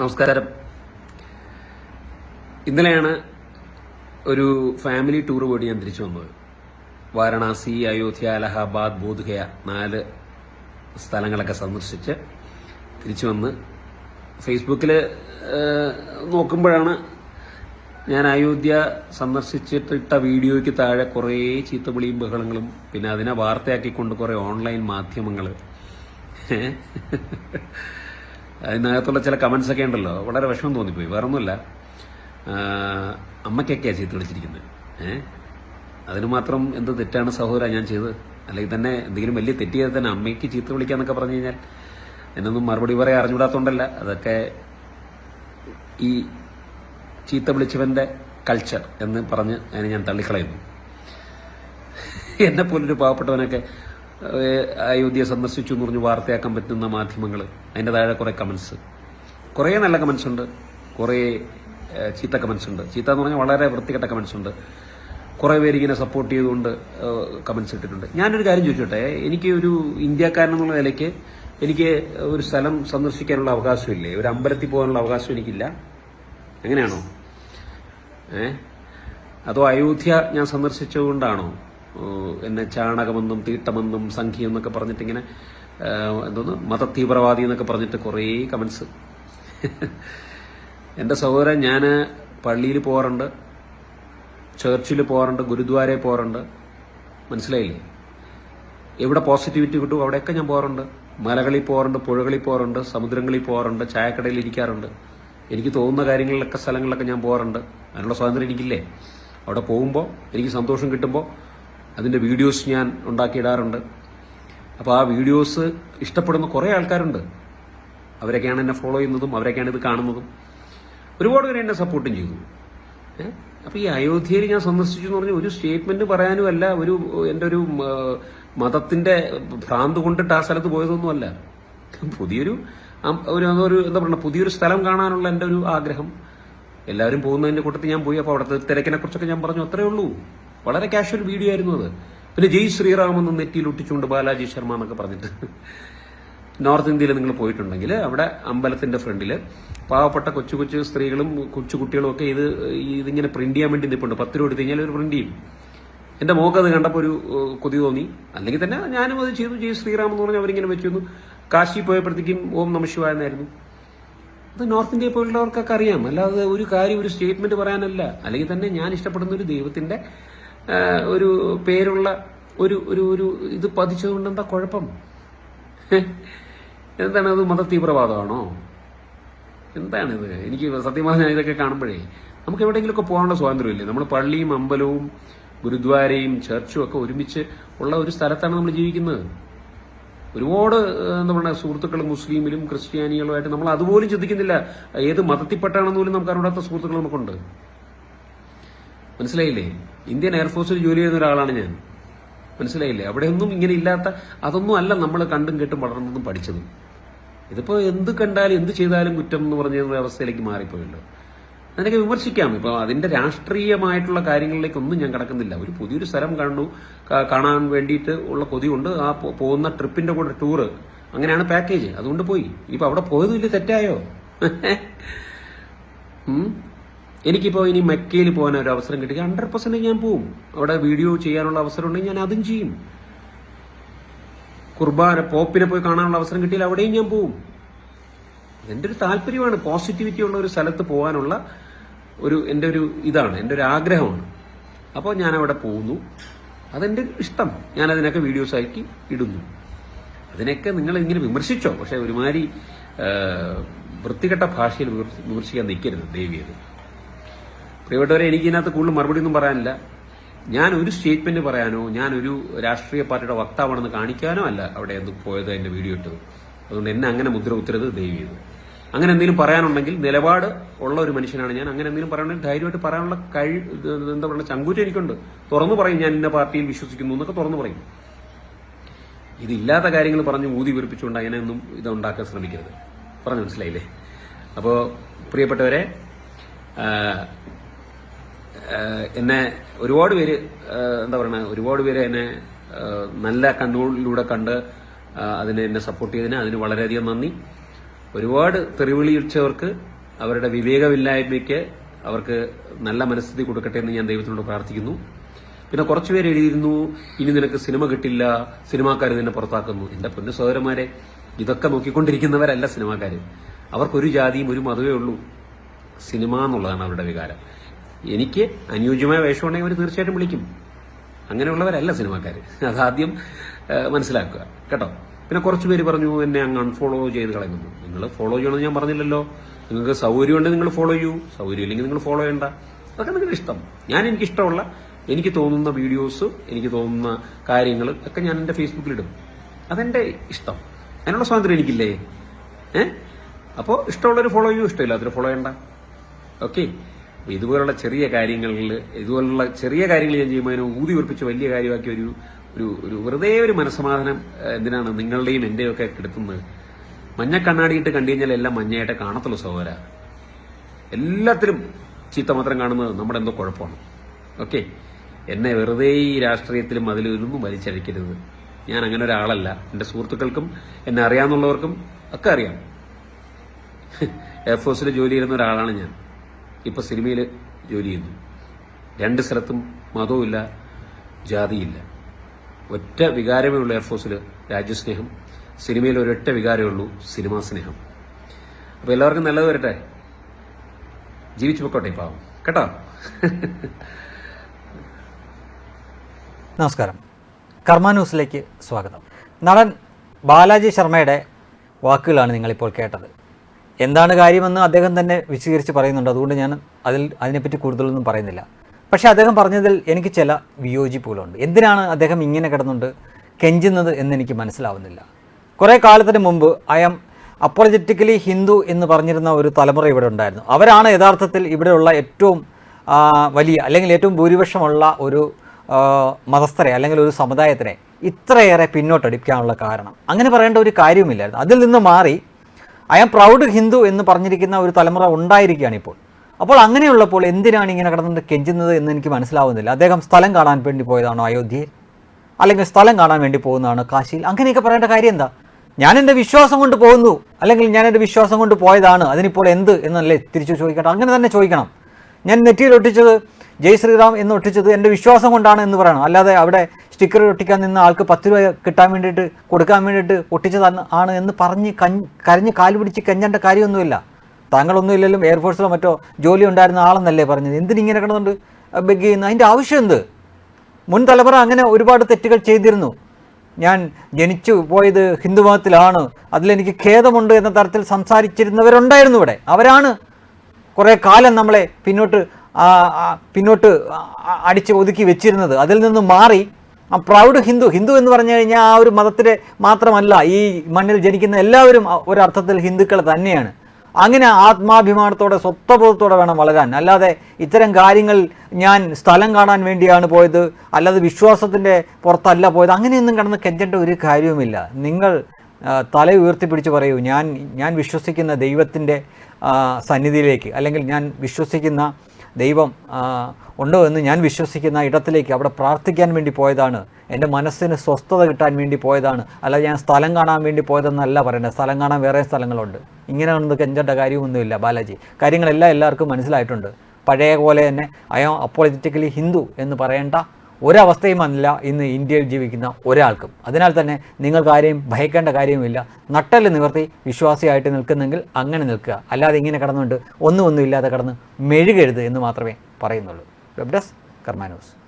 നമസ്കാരം. ഇന്നലെയാണ് ഒരു ഫാമിലി ടൂർ പോയിട്ട് ഞാൻ തിരിച്ചു വന്നത്. വാരണാസി അയോധ്യ അലഹാബാദ് ബോധ്ഗയ നാല് സ്ഥലങ്ങളൊക്കെ സന്ദർശിച്ച് തിരിച്ചു വന്ന് ഫേസ്ബുക്കിൽ നോക്കുമ്പോഴാണ് ഞാൻ അയോധ്യ സന്ദർശിച്ചിട്ടിട്ട വീഡിയോയ്ക്ക് താഴെ കുറേ ചീത്തവിളിയും ബഹളങ്ങളും പിന്നെ അതിനെ വാർത്തയാക്കിക്കൊണ്ട് കുറേ ഓൺലൈൻ മാധ്യമങ്ങൾ അതിനകത്തുള്ള ചില കമൻസ് ഒക്കെ ഉണ്ടല്ലോ. വളരെ വിഷമം തോന്നിപ്പോയി. വേറെ ഒന്നുമില്ല അമ്മയ്ക്കൊക്കെയാണ് ചീത്ത വിളിച്ചിരിക്കുന്നത് ഏഹ് അതിന് മാത്രം എന്ത് തെറ്റാണ് സഹോദര ഞാൻ ചെയ്തത്? അല്ലെങ്കിൽ തന്നെ എന്തെങ്കിലും വലിയ തെറ്റ് ചെയ്താൽ തന്നെ അമ്മയ്ക്ക് ചീത്ത വിളിക്കാന്നൊക്കെ പറഞ്ഞു കഴിഞ്ഞാൽ എന്നൊന്നും മറുപടി പറയാൻ അറിഞ്ഞുകൂടാത്തോണ്ടല്ല. അതൊക്കെ ഈ ചീത്ത വിളിച്ചവന്റെ കൾച്ചർ എന്ന് പറഞ്ഞ് അതിനെ ഞാൻ തള്ളിക്കളയുന്നു. എന്നെ പോലൊരു പാവപ്പെട്ടവനൊക്കെ അയോധ്യ സന്ദർശിച്ചു എന്ന് പറഞ്ഞ് വാർത്തയാക്കാൻ പറ്റുന്ന മാധ്യമങ്ങൾ അതിന്റെ താഴെ കുറേ കമൻസ് കുറേ നല്ല കമൻസ് ഉണ്ട്. കുറേ ചീത്ത കമൻസ് ഉണ്ട്. ചീത്ത എന്ന് പറഞ്ഞാൽ വളരെ വൃത്തികെട്ട കമൻസ് ഉണ്ട്. കുറേ പേര് ഇങ്ങനെ സപ്പോർട്ട് ചെയ്തുകൊണ്ട് കമൻസ് ഇട്ടിട്ടുണ്ട്. ഞാനൊരു കാര്യം ചോദിച്ചോട്ടെ? എനിക്ക് ഒരു ഇന്ത്യക്കാരൻ എന്നുള്ള നിലയ്ക്ക് എനിക്ക് ഒരു സ്ഥലം സന്ദർശിക്കാനുള്ള അവകാശമില്ലേ? ഒരു അമ്പലത്തിൽ പോകാനുള്ള അവകാശം എനിക്കില്ല. അങ്ങനെയാണോ? ഏ? അതോ അയോധ്യ ഞാൻ സന്ദർശിച്ചുകൊണ്ടാണോ ഓ, എന്നെ ചാണകമെന്നും തീട്ടമെന്നും സംഖ്യ എന്നൊക്കെ പറഞ്ഞിട്ട് ഇങ്ങനെ എന്തോന്ന് മതതീവ്രവാദി എന്നൊക്കെ പറഞ്ഞിട്ട് കുറേ കമൻസ് എന്റെ സഹോദരൻ ഞാൻ പള്ളിയിൽ പോകാറുണ്ട് ചർച്ചിൽ പോകാറുണ്ട് ഗുരുദ്വാരയിൽ പോകാറുണ്ട് മനസ്സിലായില്ലേ? എവിടെ പോസിറ്റിവിറ്റി കിട്ടും അവിടെയൊക്കെ ഞാൻ പോകാറുണ്ട് മലകളിൽ പോകാറുണ്ട് പുഴകളിൽ പോകാറുണ്ട് സമുദ്രങ്ങളിൽ പോകാറുണ്ട് ചായക്കടയിൽ ഇരിക്കാറുണ്ട്. എനിക്ക് തോന്നുന്ന കാര്യങ്ങളിലൊക്കെ സ്ഥലങ്ങളിലൊക്കെ ഞാൻ പോകാറുണ്ട് അതിനുള്ള സ്വാതന്ത്ര്യം എനിക്കില്ലേ? അവിടെ പോകുമ്പോൾ എനിക്ക് സന്തോഷം കിട്ടുമ്പോൾ അതിന്റെ വീഡിയോസ് ഞാൻ ഉണ്ടാക്കിയിടാറുണ്ട്. അപ്പോൾ ആ വീഡിയോസ് ഇഷ്ടപ്പെടുന്ന കുറേ ആൾക്കാരുണ്ട്. അവരൊക്കെയാണ് എന്നെ ഫോളോ ചെയ്യുന്നതും അവരൊക്കെയാണ് ഇത് കാണുന്നതും. ഒരുപാട് പേര് എന്നെ സപ്പോർട്ടും ചെയ്തു. അപ്പോൾ ഈ അയോധ്യയിൽ ഞാൻ സന്ദർശിച്ചു എന്ന് പറഞ്ഞ ഒരു സ്റ്റേറ്റ്മെന്റ് പറയാനും അല്ല ഒരു എന്റെ ഒരു മതത്തിന്റെ ഭ്രാന്ത് കൊണ്ടിട്ട് ആ സ്ഥലത്ത് പോയതൊന്നുമല്ല പുതിയൊരു ഒരു ഒരു എന്താ പറയുക പുതിയൊരു സ്ഥലം കാണാനുള്ള എന്റെ ഒരു ആഗ്രഹം. എല്ലാവരും പോകുന്നതിന്റെ കൂട്ടത്തിൽ ഞാൻ പോയി അപ്പോൾ അവിടുത്തെ തിരക്കിനെ കുറിച്ചൊക്കെ ഞാൻ പറഞ്ഞു അത്രേ ഉള്ളൂ. വളരെ കാഷ്വൽ വീഡിയോ ആയിരുന്നു അത്. പിന്നെ ജയ് ശ്രീറാം എന്ന് നെറ്റിയിൽ ഒട്ടിച്ചുകൊണ്ട് ബാലാജി ശർമ്മ എന്നൊക്കെ പറഞ്ഞിട്ട് നോർത്ത് ഇന്ത്യയിൽ നിങ്ങൾ പോയിട്ടുണ്ടെങ്കിൽ അവിടെ അമ്പലത്തിന്റെ ഫ്രണ്ടിൽ പാവപ്പെട്ട കൊച്ചു കൊച്ചു സ്ത്രീകളും കൊച്ചു കുട്ടികളും ഒക്കെ ഇത് ഇതിങ്ങനെ പ്രിന്റ് ചെയ്യാൻ വേണ്ടി നിൽപ്പുണ്ട് പത്ത് രൂപ എടുത്ത് കഴിഞ്ഞാൽ ഒരു പ്രിന്റ് ചെയ്യും. എന്റെ മോക്ക് അത് കണ്ടപ്പോൾ ഒരു കൊതി തോന്നി. അല്ലെങ്കിൽ തന്നെ ഞാനും അത് ചെയ്തു. ജയ് ശ്രീറാം എന്ന് പറഞ്ഞാൽ അവരിങ്ങനെ വെച്ചിരുന്നു കാശി പോയപ്പോഴത്തേക്കും ഓം നമശിവായെന്നായിരുന്നു അത് നോർത്ത് ഇന്ത്യയിൽ പോയിട്ടുള്ളവർക്കൊക്കെ അറിയാം. അല്ലാതെ ഒരു കാര്യം ഒരു സ്റ്റേറ്റ്മെന്റ് പറയാനല്ല. അല്ലെങ്കിൽ തന്നെ ഞാൻ ഇഷ്ടപ്പെടുന്ന ഒരു ദൈവത്തിന്റെ ഒരു പേരുള്ള ഒരു ഒരു ഒരു ഇത് പതിച്ചതുകൊണ്ട് എന്താ കുഴപ്പം? എന്താണ് അത് മത തീവ്രവാദമാണോ എന്താണിത്? എനിക്ക് സത്യം പറഞ്ഞാൽ ഇതൊക്കെ കാണുമ്പോഴേ നമുക്ക് എവിടെയെങ്കിലുമൊക്കെ പോകാനുള്ള സ്വാതന്ത്ര്യമില്ലേ? നമ്മൾ പള്ളിയും അമ്പലവും ഗുരുദ്വാരയും ചർച്ചും ഒക്കെ ഒരുമിച്ച് ഉള്ള ഒരു സ്ഥലത്താണ് നമ്മൾ ജീവിക്കുന്നത്. ഒരുപാട് എന്താ പറയുക സുഹൃത്തുക്കൾ മുസ്ലിമിലും ക്രിസ്ത്യാനികളുമായിട്ട് നമ്മൾ അതുപോലും ചിന്തിക്കുന്നില്ല. ഏത് മതത്തിൽപ്പെട്ടാണെന്ന് പോലും നമുക്ക് അറിയാത്ത സുഹൃത്തുക്കൾ നമുക്കുണ്ട്. മനസ്സിലായില്ലേ? ഇന്ത്യൻ എയർഫോഴ്സിൽ ജോലി ചെയ്യുന്ന ഒരാളാണ് ഞാൻ. മനസ്സിലായില്ലേ? അവിടെയൊന്നും ഇങ്ങനെ ഇല്ലാത്ത അതൊന്നും അല്ല നമ്മൾ കണ്ടും കേട്ടും വളർന്നതും പഠിച്ചതും. ഇതിപ്പോൾ എന്ത് കണ്ടാലും എന്ത് ചെയ്താലും കുറ്റം എന്ന് പറഞ്ഞ അവസ്ഥയിലേക്ക് മാറിപ്പോയല്ലോ. അതിനൊക്കെ വിമർശിക്കാം. ഇപ്പൊ അതിന്റെ രാഷ്ട്രീയമായിട്ടുള്ള കാര്യങ്ങളിലേക്കൊന്നും ഞാൻ കടക്കുന്നില്ല. ഒരു പുതിയൊരു സ്ഥലം കണ്ടു. കാണാൻ വേണ്ടിയിട്ട് ഉള്ള കൊതിയുണ്ട്. ആ പോകുന്ന ട്രിപ്പിന്റെ കൂടെ ടൂറ്. അങ്ങനെയാണ് പാക്കേജ്. അതുകൊണ്ട് പോയി. ഇപ്പൊ അവിടെ പോയത് വലിയ തെറ്റായോ? ഉം? എനിക്കിപ്പോ ഇനി മെക്കയിൽ പോകാൻ ഒരു അവസരം കിട്ടി. ഹൺഡ്രഡ് പെർസെന്റ് ഞാൻ പോവും. അവിടെ വീഡിയോ ചെയ്യാനുള്ള അവസരം ഉണ്ടെങ്കിൽ ഞാൻ അതും ചെയ്യും. കുർബാന പോപ്പിനെ പോയി കാണാനുള്ള അവസരം കിട്ടിയാൽ അവിടെയും ഞാൻ പോവും. എന്റെ ഒരു താല്പര്യമാണ് പോസിറ്റിവിറ്റി ഉള്ള ഒരു സ്ഥലത്ത് പോകാനുള്ള ഒരു എന്റെ ഒരു ഇതാണ് എന്റെ ഒരു ആഗ്രഹമാണ്. അപ്പോൾ ഞാൻ അവിടെ പോകുന്നു. അതെന്റെ ഇഷ്ടം. ഞാൻ അതിനൊക്കെ വീഡിയോസ് ആക്കി ഇടുന്നു. അതിനൊക്കെ നിങ്ങൾ ഇങ്ങനെ വിമർശിച്ചോ? പക്ഷെ ഒരുമാതിരി വൃത്തികെട്ട ഭാഷയിൽ വിമർശിക്കാൻ നിൽക്കരുത് ദേവിയത്. പ്രിയപ്പെട്ടവരെ എനിക്ക് ഇതിനകത്ത് കൂടുതൽ മറുപടി ഒന്നും പറയാനില്ല. ഞാൻ ഒരു സ്റ്റേറ്റ്മെന്റ് പറയാനോ ഞാൻ ഒരു രാഷ്ട്രീയ പാർട്ടിയുടെ വക്താവാണെന്ന് കാണിക്കാനോ അല്ല അവിടെ എന്ത് പോയത് എന്റെ വീഡിയോ ഇട്ടത്. അതുകൊണ്ട് എന്നെ അങ്ങനെ മുദ്ര ഉത്തരത് ദയവ് ചെയ്തു. അങ്ങനെ എന്തെങ്കിലും പറയാനുണ്ടെങ്കിൽ നിലപാട് ഉള്ള ഒരു മനുഷ്യനാണ് ഞാൻ. അങ്ങനെ എന്തെങ്കിലും പറയാനുണ്ടെങ്കിൽ ധൈര്യമായിട്ട് പറയാനുള്ള കഴി എന്താ പറയുക ചങ്കൂറ്റം എനിക്കുണ്ട്. തുറന്നു പറയും ഞാൻ ഇന്ന പാർട്ടിയിൽ വിശ്വസിക്കുന്നു എന്നൊക്കെ തുറന്നു പറയും. ഇതില്ലാത്ത കാര്യങ്ങൾ പറഞ്ഞ് ഊതി വീർപ്പിച്ചുകൊണ്ട് അങ്ങനെയൊന്നും ഇത് ഉണ്ടാക്കാൻ ശ്രമിക്കരുത്. പറഞ്ഞു മനസ്സിലായില്ലേ? അപ്പോൾ പ്രിയപ്പെട്ടവരെ എന്നെ ഒരുപാട് പേര് എന്താ പറയുക ഒരുപാട് പേര് എന്നെ നല്ല കണ്ണുകളിലൂടെ കണ്ട് അതിനെ എന്നെ സപ്പോർട്ട് ചെയ്തതിന് അതിന് വളരെയധികം നന്ദി. ഒരുപാട് തെറിവിളിച്ചവർക്ക് അവരുടെ വിവേകമില്ലായ്മയ്ക്ക് അവർക്ക് നല്ല മനസ്ഥിതി കൊടുക്കട്ടെ എന്ന് ഞാൻ ദൈവത്തിനോട് പ്രാർത്ഥിക്കുന്നു. പിന്നെ കുറച്ചു പേര് എഴുതിയിരുന്നു ഇനി നിനക്ക് സിനിമ കിട്ടില്ല സിനിമാക്കാർ നിന്നെ പുറത്താക്കുന്നു. എന്റെ പൊന്നു സഹോദരന്മാരെ ഇതൊക്കെ നോക്കിക്കൊണ്ടിരിക്കുന്നവരല്ല സിനിമാക്കാർ അവർക്കൊരു ജാതിയും ഒരു മതമേ ഉള്ളൂ. സിനിമ എന്നുള്ളതാണ് അവരുടെ വികാരം. എനിക്ക് അനുയോജ്യമായ വേഷമുണ്ടെങ്കിൽ അവർ തീർച്ചയായിട്ടും വിളിക്കും. അങ്ങനെയുള്ളവരല്ല സിനിമാക്കാർ അതാദ്യം മനസ്സിലാക്കുക. കേട്ടോ? പിന്നെ കുറച്ച് പേര് പറഞ്ഞു എന്നെ അങ്ങ് അൺഫോളോ ചെയ്ത് കളയുന്നു. നിങ്ങൾ ഫോളോ ചെയ്യണമെന്ന് ഞാൻ പറഞ്ഞില്ലല്ലോ. നിങ്ങൾക്ക് സൗകര്യമുണ്ടെങ്കിൽ നിങ്ങൾ ഫോളോ ചെയ്യൂ. സൗകര്യം ഇല്ലെങ്കിൽ നിങ്ങൾ ഫോളോ ചെയ്യണ്ട. അതൊക്കെ നിങ്ങളുടെ ഇഷ്ടം. ഞാൻ എനിക്ക് ഇഷ്ടമുള്ള എനിക്ക് തോന്നുന്ന വീഡിയോസ് എനിക്ക് തോന്നുന്ന കാര്യങ്ങൾ ഒക്കെ ഞാൻ എന്റെ ഫേസ്ബുക്കിലിടും അതെന്റെ ഇഷ്ടം. അതിനുള്ള സ്വാതന്ത്ര്യം എനിക്കില്ലേ? ഏ? അപ്പോൾ ഇഷ്ടമുള്ളവർ ഫോളോ ചെയ്യൂ ഇഷ്ടമില്ലാത്തവർ ഫോളോ ചെയ്യണ്ട. ഓക്കെ ഇതുപോലുള്ള ചെറിയ കാര്യങ്ങളിൽ ഇതുപോലുള്ള ചെറിയ കാര്യങ്ങൾ ഞാൻ ചെയ്യുമ്പോൾ അതിനെ ഊതി ഉറപ്പിച്ച് വലിയ കാര്യമാക്കി ഒരു ഒരു ഒരു വെറുതെ ഒരു മനസ്സമാധാനം എന്തിനാണ് നിങ്ങളുടെയും എന്റെയും ഒക്കെ കിടത്തുന്നത്? മഞ്ഞ കണ്ണാടിയിട്ട് കണ്ടു കഴിഞ്ഞാൽ എല്ലാം മഞ്ഞയായിട്ട് കാണത്തുള്ളൂ സഹോദര. എല്ലാത്തിലും ചീത്ത മാത്രം കാണുന്നത് നമ്മുടെ എന്തോ കുഴപ്പമാണ്. ഓക്കെ? എന്നെ വെറുതെ ഈ രാഷ്ട്രീയത്തിലും അതിലൊന്നും വലിച്ചഴിക്കരുത്. ഞാൻ അങ്ങനെ ഒരാളല്ല. എന്റെ സുഹൃത്തുക്കൾക്കും എന്നെ അറിയാമെന്നുള്ളവർക്കും ഒക്കെ അറിയാം. എയർഫോഴ്സിൽ ജോലി ചെയ്യുന്ന ഒരാളാണ് ഞാൻ. ഇപ്പൊ സിനിമയിൽ ജോലി ചെയ്യുന്നു. രണ്ട് സ്ഥലത്തും മതവുമില്ല ജാതിയില്ല. ഒറ്റ വികാരമേ ഉള്ളൂ എയർഫോഴ്സിൽ രാജ്യസ്നേഹം. സിനിമയിൽ ഒരൊറ്റ വികാരമേ ഉള്ളൂ സിനിമാ സ്നേഹം. അപ്പൊ എല്ലാവർക്കും നല്ലത് വരട്ടെ. ജീവിച്ചു പൊക്കോട്ടെ പാവം. കേട്ടോ? നമസ്കാരം. കർമ്മ ന്യൂസിലേക്ക് സ്വാഗതം. നടൻ ബാലാജി ശർമ്മയുടെ വാക്കുകളാണ് നിങ്ങളിപ്പോൾ കേട്ടത്. എന്താണ് കാര്യമെന്ന് അദ്ദേഹം തന്നെ വിശദീകരിച്ച് പറയുന്നുണ്ട്. അതുകൊണ്ട് ഞാൻ അതിൽ അതിനെപ്പറ്റി കൂടുതലൊന്നും പറയുന്നില്ല. പക്ഷേ അദ്ദേഹം പറഞ്ഞതിൽ എനിക്ക് ചില വിയോജിപ്പുകളുണ്ട്. എന്തിനാണ് അദ്ദേഹം ഇങ്ങനെ കിടന്നുണ്ട്? കെഞ്ചുന്നത് എന്ന് എനിക്ക് മനസ്സിലാവുന്നില്ല. കുറേ കാലത്തിന് മുമ്പ് ഐ ആം അപ്പോളജറ്റിക്കലി ഹിന്ദു എന്ന് പറഞ്ഞിരുന്ന ഒരു തലമുറ ഇവിടെ ഉണ്ടായിരുന്നു. അവരാണ് യഥാർത്ഥത്തിൽ ഇവിടെയുള്ള ഏറ്റവും വലിയ അല്ലെങ്കിൽ ഏറ്റവും ഭൂരിപക്ഷമുള്ള ഒരു മതസ്ഥരെ അല്ലെങ്കിൽ ഒരു സമുദായത്തിനെ ഇത്രയേറെ പിന്നോട്ടടിക്കാനുള്ള കാരണം. അങ്ങനെ പറയേണ്ട ഒരു കാര്യവുമില്ലായിരുന്നു. അതിൽ നിന്ന് മാറി ഐ ആം പ്രൗഡ് ഹിന്ദു എന്ന് പറഞ്ഞിരിക്കുന്ന ഒരു തലമുറ ഉണ്ടായിരിക്കുകയാണ് ഇപ്പോൾ. അപ്പോൾ അങ്ങനെയുള്ളപ്പോൾ എന്തിനാണ് ഇങ്ങനെ കിടന്നിട്ട് കെഞ്ചുന്നത് എന്ന് എനിക്ക് മനസ്സിലാവുന്നില്ല. അദ്ദേഹം സ്ഥലം കാണാൻ വേണ്ടി പോയതാണോ അയോധ്യയിൽ? അല്ലെങ്കിൽ സ്ഥലം കാണാൻ വേണ്ടി പോകുന്നതാണ് കാശിയിൽ? അങ്ങനെയൊക്കെ പറയേണ്ട കാര്യം എന്താ? ഞാൻ എന്റെ വിശ്വാസം കൊണ്ട് പോകുന്നു. അല്ലെങ്കിൽ ഞാൻ എന്റെ വിശ്വാസം കൊണ്ട് പോയതാണ്. അതിനിപ്പോൾ എന്ത് എന്നല്ലേ തിരിച്ചു ചോദിക്കട്ടെ. അങ്ങനെ തന്നെ ചോദിക്കണം. ഞാൻ നെറ്റിയിൽ ഒട്ടിച്ചത് ജയ് ശ്രീറാം എന്ന് ഒട്ടിച്ചത് എന്റെ വിശ്വാസം കൊണ്ടാണ് എന്ന് പറയണം. അല്ലാതെ അവിടെ സ്റ്റിക്കർ ഒട്ടിക്കാൻ നിന്ന് ആൾക്ക് പത്ത് രൂപ കിട്ടാൻ വേണ്ടിയിട്ട് കൊടുക്കാൻ വേണ്ടിയിട്ട് ഒട്ടിച്ചതാണ് ആണ് എന്ന് പറഞ്ഞ് കഞ്ഞ് കരഞ്ഞ് കാൽ പിടിച്ച് കഞ്ഞേണ്ട കാര്യമൊന്നുമില്ല. താങ്കളൊന്നും ഇല്ലെങ്കിലും എയർഫോഴ്സിലോ മറ്റോ ജോലി ഉണ്ടായിരുന്ന ആളെന്നല്ലേ പറഞ്ഞത്? എന്തിനിങ്ങനെ കിടന്നുകൊണ്ട് ബെഗ് ചെയ്യുന്ന അതിന്റെ ആവശ്യം എന്ത്? മുൻ തലമുറ അങ്ങനെ ഒരുപാട് തെറ്റുകൾ ചെയ്തിരുന്നു. ഞാൻ ജനിച്ചു പോയത് ഹിന്ദുമതത്തിലാണ്. അതിലെനിക്ക് ഖേദമുണ്ട് എന്ന തരത്തിൽ സംസാരിച്ചിരുന്നവരുണ്ടായിരുന്നു ഇവിടെ. അവരാണ് കുറേ കാലം നമ്മളെ പിന്നോട്ട് പിന്നോട്ട് അടിച്ച് ഒതുക്കി വെച്ചിരുന്നത്. അതിൽ നിന്ന് മാറി ആ പ്രൗഡ് ഹിന്ദു. ഹിന്ദു എന്ന് പറഞ്ഞു കഴിഞ്ഞാൽ ആ ഒരു മതത്തിലെ മാത്രമല്ല ഈ മണ്ണിൽ ജനിക്കുന്ന എല്ലാവരും ഒരർത്ഥത്തിൽ ഹിന്ദുക്കൾ തന്നെയാണ്. അങ്ങനെ ആത്മാഭിമാനത്തോടെ സ്വത്വബോധത്തോടെ വേണം വളരാൻ. അല്ലാതെ ഇത്തരം കാര്യങ്ങൾ ഞാൻ സ്ഥലം കാണാൻ വേണ്ടിയാണ് പോയത് അല്ലാതെ വിശ്വാസത്തിന്റെ പുറത്തല്ല പോയത് അങ്ങനെയൊന്നും കടന്ന് കെഞ്ചേണ്ട ഒരു കാര്യവുമില്ല. നിങ്ങൾ തല ഉയർത്തിപ്പിടിച്ച് പറയൂ ഞാൻ ഞാൻ വിശ്വസിക്കുന്ന ദൈവത്തിന്റെ സന്നിധിയിലേക്ക് അല്ലെങ്കിൽ ഞാൻ വിശ്വസിക്കുന്ന ദൈവം ഉണ്ടോ എന്ന് ഞാൻ വിശ്വസിക്കുന്ന ഇടത്തിലേക്ക് അവിടെ പ്രാർത്ഥിക്കാൻ വേണ്ടി പോയതാണ്. എന്റെ മനസ്സിന് സ്വസ്ഥത കിട്ടാൻ വേണ്ടി പോയതാണ്. അല്ലാതെ ഞാൻ സ്ഥലം കാണാൻ വേണ്ടി പോയതെന്നല്ല പറയുന്നത് സ്ഥലം കാണാൻ വേറെ സ്ഥലങ്ങളുണ്ട്. ഇങ്ങനെ ഒന്നും കെഞ്ചേണ്ട കാര്യമൊന്നുമില്ല ബാലാജി. കാര്യങ്ങളെല്ലാം എല്ലാവർക്കും മനസ്സിലായിട്ടുണ്ട്. പഴയ പോലെ തന്നെ അയാം അപ്പോളിറ്റിക്കലി ഹിന്ദു എന്ന് പറയേണ്ട ഒരവസ്ഥയുമല്ല ഇന്ന് ഇന്ത്യയിൽ ജീവിക്കുന്ന ഒരാൾക്കും. അതിനാൽ തന്നെ നിങ്ങൾക്ക് ആരെയും ഭയക്കേണ്ട കാര്യവുമില്ല. നട്ടൽ നിവർത്തി വിശ്വാസിയായിട്ട് നിൽക്കുന്നെങ്കിൽ അങ്ങനെ നിൽക്കുക. അല്ലാതെ ഇങ്ങനെ കടന്നുകൊണ്ട് ഒന്നും ഒന്നും ഇല്ലാതെ കടന്ന് മെഴുകരുത് എന്ന് മാത്രമേ പറയുന്നുള്ളൂ. Web desk കർമാനോസ്